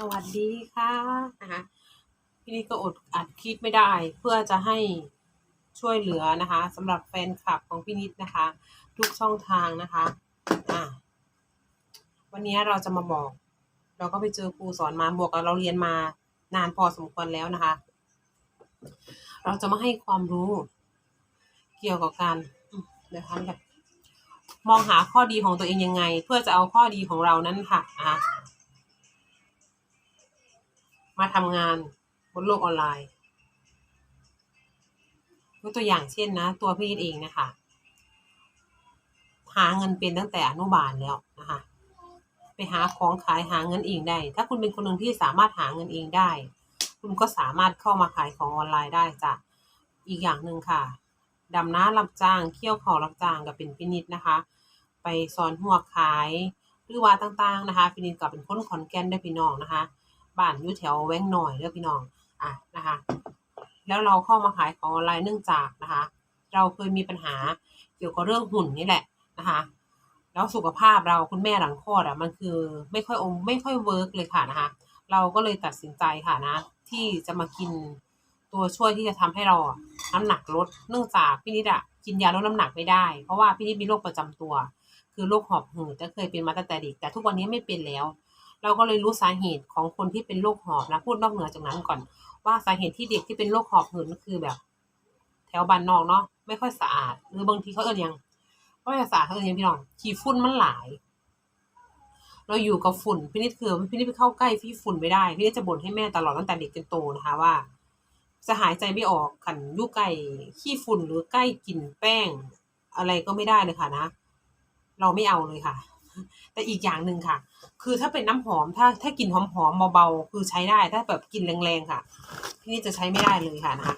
สวัสดีค่ะนะคะพี่นิดก็อดอัดคลิปไม่ได้ เพื่อจะให้ช่วยเหลือนะคะสำหรับแฟนคลับของพี่นิดนะคะ ทุกช่องทางนะคะอ่าวันนี้เราจะมาบอก เราก็ไปเจอครูสอนมาบวกกับเราเรียนมานานพอสมควรแล้วนะคะ เราจะมาให้ความรู้เกี่ยวกับการเดี๋ยวทันแบบมองหาข้อดีของตัวเองยังไง เพื่อจะเอาข้อดีของเรานั้นค่ะอะ มาทำงานบนโลกออนไลน์ยกตัวอย่างเช่นนะ ตัวพี่เองนะคะ หาเงินเป็นตั้งแต่อนุบาลแล้วนะคะไปหาของขายหาเงินเองได้ ถ้าคุณเป็นคนหนึ่งที่สามารถหาเงินเองได้ คุณก็สามารถเข้ามาขายของออนไลน์ได้จ้ะอีกอย่างหนึ่งค่ะดำน้ารับจ้างเคี่ยวเขารับจ้างกับเป็นพินิจนะคะ ไปสอนหัวขายหรือว่าต่างๆนะคะพินิจก็เป็นคนขอนแก่นได้พี่น้องนะคะ บ้านอยู่แถวแว้งหน่อยเด้อพี่น้องอะนะคะ แล้วเราเข้ามาขายของออนไลน์เนื่องจากนะคะ เราเคยมีปัญหาเกี่ยวกับเรื่องหุ่นนี่แหละนะคะแล้วสุขภาพเราคุณแม่หลังคลอดอะมันคือไม่ค่อยอมไม่ค่อยเวิร์กเลยค่ะนะคะ เราก็เลยตัดสินใจค่ะนะ ที่จะมากินตัวช่วยที่จะทำให้เราน้ำหนักลด เนื่องจากพี่นิดอะกินยาลดน้ำหนักไม่ได้ เพราะว่าพี่นิดมีโรคประจำตัว คือโรคหอบหืดจะเคยเป็นมาตั้งแต่เด็กแต่ทุกวันนี้ไม่เป็นแล้ว เราก็เลยรู้สาเหตุของคนที่เป็นโรคหอบนะพูดนอกเหนือจากนั้นก่อน ว่าสาเหตุที่เด็กที่เป็นโรคหอบหืดก็คือแบบ แถวบ้านนอกเนาะไม่ค่อยสะอาด หรือบางทีเขาเอิ้นหยังก็ไม่สะอาดเขาเอิ้นหยังพี่น้องขี้ฝุ่นมันหลาย เราอยู่กับฝุ่นพี่นิดคือพี่นิดไปเข้าใกล้พี่ฝุ่นไม่ได้พี่นิดจะบ่นให้แม่ตลอดตั้งแต่เด็กจนโตนะคะว่าจะหายใจไม่ออกขันยู่ใกล้ขี้ฝุ่นหรือใกล้กลิ่นแป้ง อะไรก็ไม่ได้เลยค่ะนะ เราไม่เอาเลยค่ะ แต่อีกอย่างหนึ่งค่ะ คือถ้าเป็นน้ำหอมถ้าถ้ากลิ่นหอมๆเบาๆคือใช้ได้ถ้าแบบกลิ่นแรงๆค่ะ พี่นี่จะใช้ไม่ได้เลยค่ะนะคะ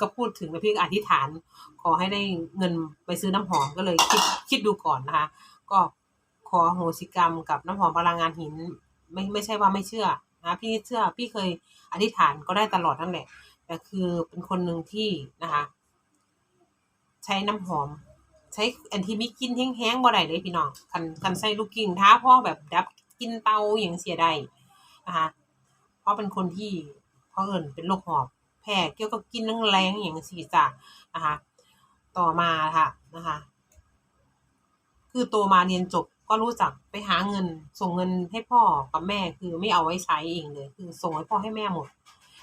ก็พูดถึงแล้วพี่อธิษฐาน ขอให้ได้เงินไปซื้อน้ำหอมก็เลยคิดคิดดูก่อนนะคะ ก็ขอโหสิกรรมกับน้ำหอมพลังงานหิน ไม่ไม่ใช่ว่าไม่เชื่อนะพี่เชื่อพี่เคยอธิษฐานก็ได้ตลอดนั่นแหละแต่คือเป็นคนหนึ่งที่นะคะ ใช้น้ำหอม ใช้อันที่มีกลินแห้งๆบ่ได้เลยพี่น้องคันคันใส่ลูกกิ้งท้าพ่อแบบดับกลินเตาอย่างเสียได้นะคะเพราะเป็นคนที่เขาเอิ้นเป็นโรคหอบแพ้เกี่ยวกับกินแรงๆอย่างสีจ้ะนะคะต่อมาค่ะนะคะ คือโตมาเรียนจบก็รู้จักไปหาเงิน ส่งเงินให้พ่อกับแม่คือไม่เอาไว้ใช้เองเลย คือส่งให้พ่อให้แม่หมด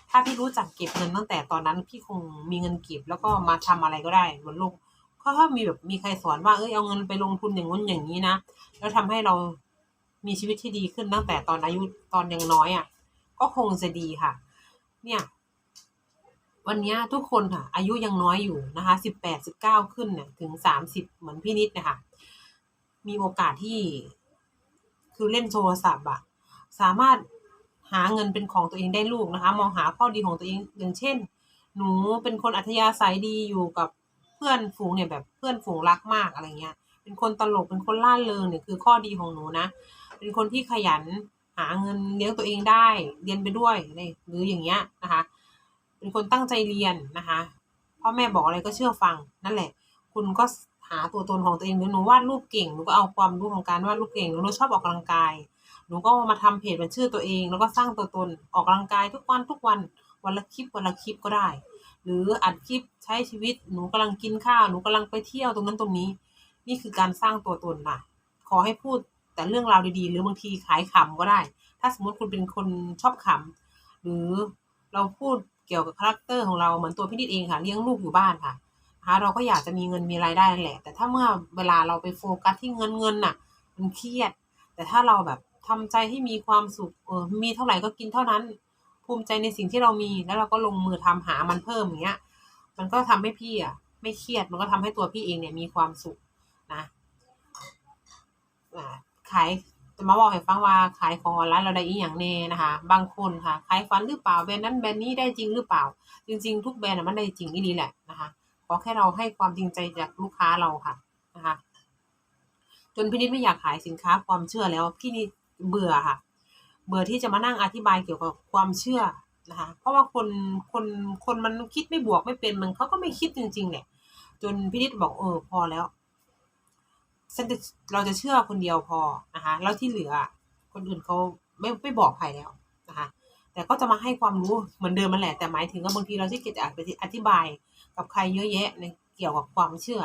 ถ้าพี่รู้จักเก็บเงินตั้งแต่ตอนนั้นพี่คงมีเงินเก็บแล้วก็มาทำอะไรก็ได้บนโลก ก็ถ้ามีแบบมีใครสอนว่าเอ้ยเอาเงินไปลงทุนอย่างงู้นอย่างนี้นะแล้วทำให้เรามีชีวิตที่ดีขึ้นตั้งแต่ตอนอายุตอนยังน้อยอะ ก็คงจะดีค่ะ เนี่ย วันนี้ทุกคนค่ะ อายุยังน้อยอยู่นะคะสิบแปดสิบเก้าขึ้นเนี่ยถึงสามสิบเหมือนพี่นิดนะคะมีโอกาสที่คือเล่นโทรศัพท์อะสามารถหาเงินเป็นของตัวเองได้ลูกนะคะ มองหาข้อดีของตัวเองอย่างเช่น หนูเป็นคนอัธยาศัยดีอยู่กับ พื่อนฝูงเนี่ยแบบเพื่อนฝูงรักมากอะไรเงี้ย เป็นคนตลกเป็นคนล่าเริงเนี่ยคือข้อดีของหนูนะ เป็นคนที่ขยันหาเงินเลี้ยงตัวเองได้เรียนไปด้วยนี่หรืออย่างเงี้ยนะคะ เป็นคนตั้งใจเรียนนะคะพ่อแม่บอกอะไรก็เชื่อฟังนั่นแหละ คุณก็หาตัวตนของตัวเองหรือหนูวาดรูปเก่งหนูก็เอาความรู้ของการวาดรูปเก่งหนูชอบออกกำลังกายหนูก็มาทำเพจเป็นชื่อตัวเอง แล้วก็สร้างตัวตนออกกำลังกายทุกวันทุกวันวันละคลิปวันละคลิปก็ได้ หรืออัดคลิปใช้ชีวิตหนูกำลังกินข้าวหนูกำลังไปเที่ยวตรงนั้นตรงนี้ นี่คือการสร้างตัวตนน่ะ ขอให้พูดแต่เรื่องราวดีๆ หรือบางทีขายขำก็ได้ ถ้าสมมติคุณเป็นคนชอบขำหรือเราพูดเกี่ยวกับคาแรคเตอร์ของเราเหมือนตัวพี่นิดเองค่ะเลี้ยงลูกอยู่บ้านค่ะนะคะเราก็อยากจะมีเงินมีรายได้แหละ แต่ถ้าเมื่อเวลาเราไปโฟกัสที่เงินเงินน่ะ มันเครียด แต่ถ้าเราแบบทำใจให้มีความสุขเออมีเท่าไหร่ก็กินเท่านั้น ภูมิใจในสิ่งที่เรามี แล้วเราก็ลงมือทำหามันเพิ่มอย่างเงี้ย มันก็ทำให้พี่อะ ไม่เครียด มันก็ทำให้ตัวพี่เองเนี่ยมีความสุขนะขายจะมาบอกให้ฟังว่าขายของออนไลน์เราได้อีหยังแน่นะคะ บางคนค่ะขายฝันหรือเปล่าแบรนด์นั้นแบรนด์นี้ได้จริงหรือเปล่า จริง ๆ ทุกแบรนด์มันได้จริงอีนี้แหละนะคะขอแค่เราให้ความจริงใจจากลูกค้าเราค่ะนะคะจนพี่นิดไม่อยากขายสินค้าความเชื่อแล้วพี่นิดเบื่อค่ะ เบื่อที่จะมานั่งอธิบายเกี่ยวกับความเชื่อนะคะเพราะว่าคนคนคนมันคิดไม่บวกไม่เป็นมันเขาก็ไม่คิดจริงๆแหละจนพี่นิดบอกเออพอแล้วฉันจะเราจะเชื่อคนเดียวพอนะคะแล้วที่เหลือ คนอื่นเขาไม่ไม่บอกใครแล้วนะคะแต่ก็จะมาให้ความรู้เหมือนเดิมมันแหละ แต่หมายถึงว่าบางทีเราที่เกียจจะอธิบายกับใครเยอะแยะในเกี่ยวกับความเชื่อ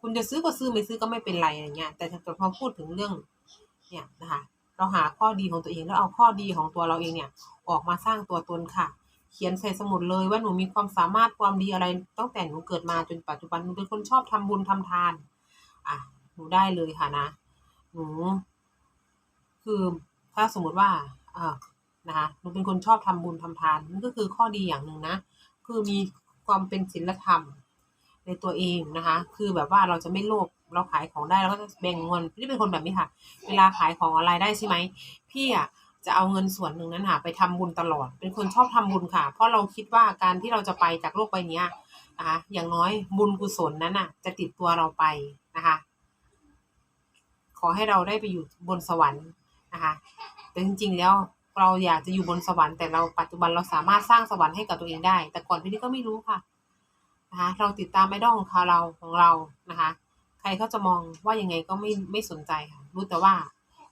คุณจะซื้อก็ซื้อไม่ซื้อก็ไม่เป็นไรอะไรเงี้ยแต่พอพูดถึงเรื่องเนี่ยนะคะ เราหาข้อดีของตัวเอง แล้วเอาข้อดีของตัวเราเองเนี่ยออกมาสร้างตัวตนค่ะ เขียนใส่สมุดเลยว่าหนูมีความสามารถความดีอะไรตั้งแต่หนูเกิดมาจนปัจจุบันหนูเป็นคนชอบทำบุญทำทานอะหนูได้เลยค่ะนะหนูคือถ้าสมมติว่าเออนะคะหนูเป็นคนชอบทำบุญทำทานนั่นก็คือข้อดีอย่างหนึ่งนะคือมีความเป็นศีลธรรมในตัวเองนะคะ คือแบบว่าเราจะไม่โลภ เราขายของได้เราก็จะแบ่งเงินพี่เป็นคนแบบนี้ค่ะ เวลาขายของออนไลน์ได้ใช่ไหมพี่อะจะเอาเงินส่วนหนึ่งนั้นค่ะไปทำบุญตลอด เป็นคนชอบทำบุญค่ะ เพราะเราคิดว่าการที่เราจะไปจากโลกใบนี้นะคะอย่างน้อยบุญกุศลนั้นน่ะ จะติดตัวเราไปนะคะ ขอให้เราได้ไปอยู่บนสวรรค์นะคะแต่จริงๆแล้วเราอยากจะอยู่บนสวรรค์แต่เราปัจจุบันเราสามารถสร้างสวรรค์ให้กับตัวเองได้ แต่ก่อนพี่นี่ก็ไม่รู้ค่ะนะคะเราติดตามไอดอลของเขาเราของเรานะคะ ใครเขาจะมองว่ายังไงก็ไม่ไม่สนใจค่ะ รู้แต่ว่า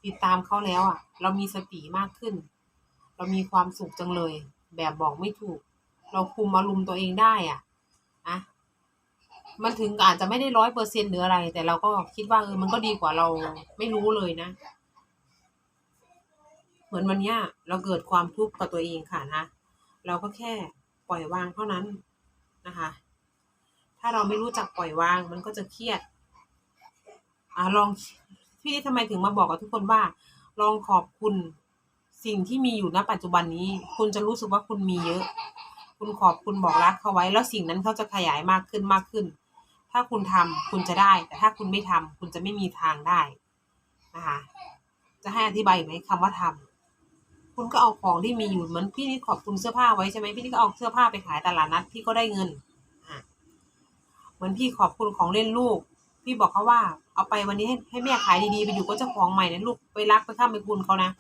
ติดตามเขาแล้วอะ เรามีสติมากขึ้น เรามีความสุขจังเลย แบบบอกไม่ถูก เราคุมอารมณ์ตัวเองได้อะนะมันถึงอาจจะไม่ได้ร้อยเปอร์เซ็นหรืออะไร แต่เราก็คิดว่าเออมันก็ดีกว่าเราไม่รู้เลยนะ เหมือนวันเนี้ยเราเกิดความทุกข์กับตัวเองค่ะนะ เราก็แค่ปล่อยวางเท่านั้นนะคะ ถ้าเราไม่รู้จักปล่อยวางมันก็จะเครียด อ่าลองพี่นี่ทำไมถึงมาบอกกับทุกคนว่า ลองขอบคุณสิ่งที่มีอยู่ณปัจจุบันนี้ คุณจะรู้สึกว่าคุณมีเยอะ คุณขอบคุณบอกรักเขาไว้ แล้วสิ่งนั้นเขาจะขยายมากขึ้นมากขึ้น ถ้าคุณทำคุณจะได้ แต่ถ้าคุณไม่ทำคุณจะไม่มีทางได้นะคะจะให้อธิบายไหมคำว่าทำคุณก็เอาของที่มีอยู่เหมือนพี่นี่ขอบคุณเสื้อผ้าไว้ใช่ไหมพี่นี่ก็เอาเสื้อผ้าไปขายตลาดนัดพี่ก็ได้เงินอะเหมือนพี่ขอบคุณของเล่นลูก พี่บอกเขาว่า เอาไปวันนี้ให้ให้แม่ขายดีๆไปอยู่ก็เจ้าของใหม่นะลูกไปรักไปข้ามไปคุณเขานะ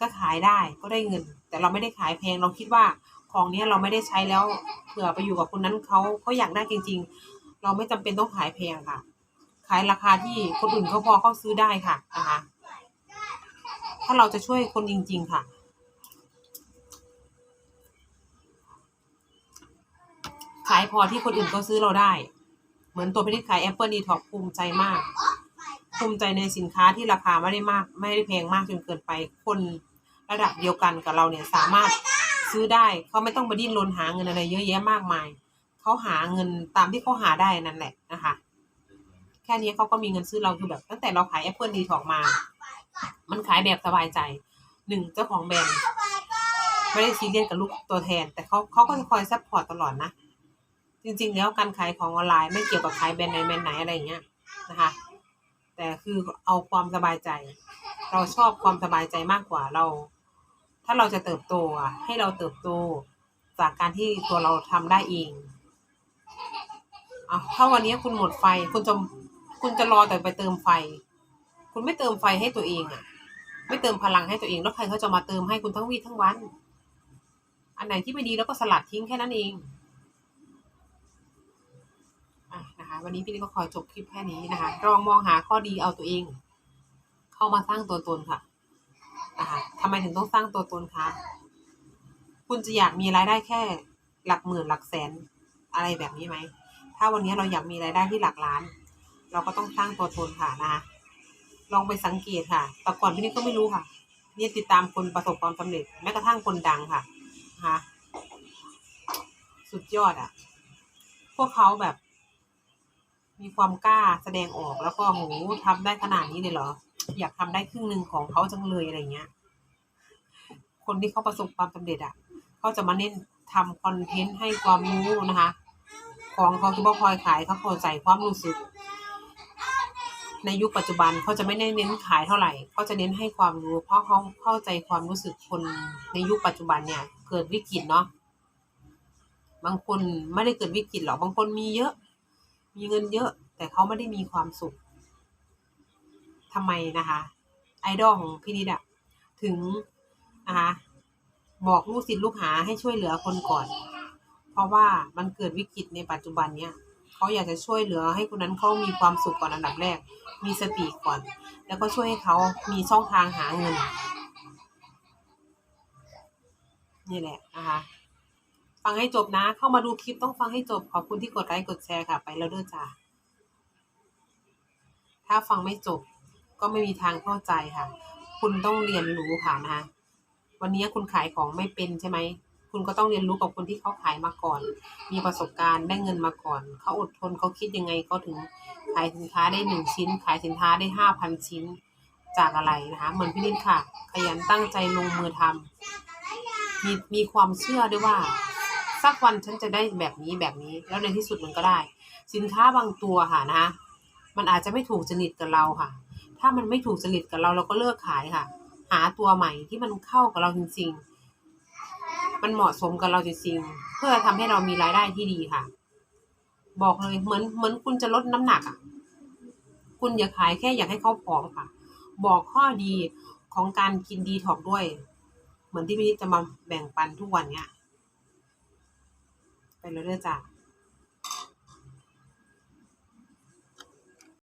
ก็ขายได้ก็ได้เงิน แต่เราไม่ได้ขายแพงเราคิดว่าของเนี้ยเราไม่ได้ใช้แล้วเผื่อไปอยู่กับคนนั้นเขาเขาอยากได้จริง ๆ เราไม่จำเป็นต้องขายแพงค่ะ ขายราคาที่คนอื่นเขาพอเขาซื้อได้ค่ะนะคะถ้าเราจะช่วยคนจริง ๆ ค่ะ ขายพอที่คนอื่นก็ซื้อเราได้ เหมือนตัวพินิจขายแอปเปิลดีท็อกภูมิใจมาก ภูมิใจในสินค้าที่ราคาไม่ได้มาก ไม่ได้แพงมากจนเกินไป คนระดับเดียวกันกับเราเนี่ยสามารถซื้อได้เขาไม่ต้องไปดิ้นรนหาเงินอะไรเยอะแยะมากมาย เขาหาเงินตามที่เขาหาได้นั่นแหละนะคะ แค่นี้เขาก็มีเงินซื้อเราคือแบบ ตั้งแต่เราขายแอปเปิลดีท็อกมา มันขายแบบสบายใจหนึ่งเจ้าของแบรนด์ไม่ได้ซีเรียสกับลูกตัวแทน แต่เขาเขาก็คอยซัพพอร์ตตลอดนะ จริง ๆ แล้วการขายของออนไลน์ไม่เกี่ยวกับขายแบรนด์ไหนแบรนด์ไหนอะไรอย่างเงี้ยนะคะ แต่คือเอาความสบายใจ เราชอบความสบายใจมากกว่าเรา ถ้าเราจะเติบโตอะให้เราเติบโตจากการที่ตัวเราทำได้เองอะถ้าวันนี้คุณหมดไฟคุณจะคุณจะรอแต่ไปเติมไฟ คุณไม่เติมไฟให้ตัวเองอะ ไม่เติมพลังให้ตัวเอง แล้วใครเขาจะมาเติมให้คุณทั้งวีทั้งวัน อันไหนที่ไม่ดีแล้วก็สลัดทิ้งแค่นั้นเอง วันนี้พี่นี่ก็ขอจบคลิปแค่นี้นะคะลองมองหาข้อดีเอาตัวเอง เข้ามาสร้างตัวตนค่ะนะคะทำไมถึงต้องสร้างตัวตนคะคุณจะอยากมีรายได้แค่หลักหมื่นหลักแสนอะไรแบบนี้ไหม ถ้าวันนี้เราอยากมีรายได้ที่หลักล้าน เราก็ต้องสร้างตัวตนค่ะนะคะลองไปสังเกตค่ะ แต่ก่อนพี่นี่ก็ไม่รู้ค่ะ เนี่ยติดตามคนประสบความสำเร็จแม้กระทั่งคนดังค่ะนะคะสุดยอดอะ พวกเขาแบบ มีความกล้าแสดงออกแล้วก็โหทำได้ขนาดนี้เลยเหรอ อยากทำได้ครึ่งหนึ่งของเขาจังเลยอะไรเงี้ย คนที่เขาประสบความสำเร็จอะเขาจะมาเน้นทำคอนเทนต์ให้ความรู้นะคะ ของเขาที่ว่พลอยขายเขาพอใจความรู้สึก ในยุคปัจจุบันเขาจะไม่ได้เน้นขายเท่าไหร่เขาจะเน้นให้ความรู้ เพราะเขาเข้าใจความรู้สึกคนในยุคปัจจุบันเนี่ย เกิดวิกฤตเนาะบางคนไม่ได้เกิดวิกฤตหรอกบางคนมีเยอะ มีเงินเยอะ แต่เขาไม่ได้มีความสุขทำไมนะคะ ไอดอลของพี่นิดอะถึงนะคะบอกลูกศิษย์ลูกหาให้ช่วยเหลือคนก่อน เพราะว่ามันเกิดวิกฤตในปัจจุบันเนี่ยเขาอยากจะช่วยเหลือให้คนนั้นเขามีความสุขก่อนอันดับแรก มีสติก่อน แล้วก็ช่วยให้เขามีช่องทางหาเงิน นี่แหละนะคะ ฟังให้จบนะ เข้ามาดูคลิปต้องฟังให้จบ ขอบคุณที่กดไลค์กดแชร์ค่ะ ไปแล้วเด้อจ้าถ้าฟังไม่จบก็ไม่มีทางเข้าใจค่ะ คุณต้องเรียนรู้ค่ะนะคะวันนี้คุณขายของไม่เป็นใช่ไหม คุณก็ต้องเรียนรู้กับคนที่เขาขายมาก่อน มีประสบการณ์ได้เงินมาก่อน เขาอดทนเขาคิดยังไงเขาถึงขายสินค้าได้หนึ่งชิ้น ขายสินค้าได้ห้าพันชิ้นจากอะไรนะคะ เหมือนพี่นิดค่ะ ขยันตั้งใจลงมือทำมีมีความเชื่อด้วยว่า สักวันฉันจะได้แบบนี้แบบนี้ แล้วในที่สุดมันก็ได้ สินค้าบางตัวค่ะนะคะมันอาจจะไม่ถูกจริตกับเราค่ะ ถ้ามันไม่ถูกจริตกับเราเราก็เลิกขายค่ะ หาตัวใหม่ที่มันเข้ากับเราจริง ๆ มันเหมาะสมกับเราจริงๆ เพื่อทำให้เรามีรายได้ที่ดีค่ะ บอกเลยเหมือนเหมือนคุณจะลดน้ำหนักอะ คุณอย่าขายแค่อยากให้เขาผอมค่ะ บอกข้อดีของการกินดีท็อกด้วย เหมือนที่พี่นิดจะมาแบ่งปันทุกวันเนี้ย ไปแล้วเด้อจ้ะ